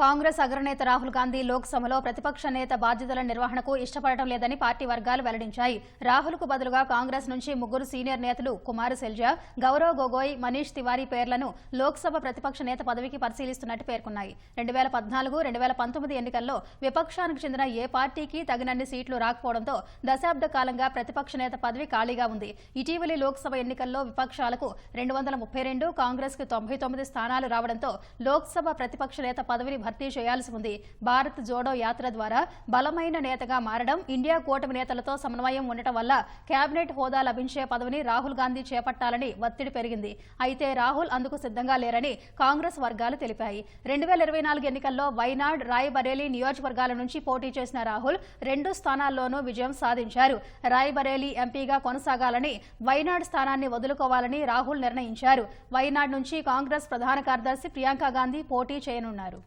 కాంగ్రెస్ అగ్రనేత రాహుల్ గాంధీ లోక్సభలో ప్రతిపక్ష నేత బాధ్యతల నిర్వహణకు ఇష్టపడటం లేదని పార్టీ వర్గాలు వెల్లడించాయి. రాహుల్కు బదులుగా కాంగ్రెస్ నుంచి ముగ్గురు సీనియర్ నేతలు కుమార్ సెల్జా గౌరవ్ గొగోయ్ మనీష్ తివారీ పేర్లను లోక్సభ ప్రతిపక్ష నేత పదవికి పరిశీలిస్తున్నట్టు పేర్కొన్నాయి. రెండు వేల పద్నాలుగు రెండు వేల పంతొమ్మిది ఎన్నికల్లో విపక్షానికి చెందిన ఏ పార్టీకి తగినన్ని సీట్లు రాకపోవడంతో దశాబ్ద కాలంగా ప్రతిపక్ష నేత పదవి ఖాళీగా ఉంది. ఇటీవలి లోక్సభ ఎన్నికల్లో విపక్షాలకు రెండు వందల ముప్పై రెండు కాంగ్రెస్కు తొంభై తొమ్మిది స్థానాలు రావడంతో లోక్సభ ప్రతిపక్ష నేత పదవిని భర్తీ చేయాల్సి ఉంది. భారత్ జోడో యాత్ర ద్వారా బలమైన నేతగా మారడం ఇండియా కూటమి నేతలతో సమన్వయం ఉండటం వల్ల కేబినెట్ హోదా లభించే పదవిని రాహుల్ గాంధీ చేపట్టాలని ఒత్తిడి పెరిగింది. అయితే రాహుల్ అందుకు సిద్ధంగా లేరని కాంగ్రెస్ వర్గాలు తెలిపాయి. రెండు వేల ఇరవై నాలుగు ఎన్నికల్లో వైనాడ్ రాయ్బరేలీ నియోజకవర్గాల నుంచి పోటీ చేసిన రాహుల్ రెండు స్థానాల్లోనూ విజయం సాధించారు. రాయ్బరేలీ ఎంపీగా కొనసాగాలని వైనాడ్ స్థానాన్ని వదులుకోవాలని రాహుల్ నిర్ణయించారు. వైనాడ్ నుంచి కాంగ్రెస్ ప్రధాన కార్యదర్శి ప్రియాంక గాంధీ పోటీ చేయనున్నారు.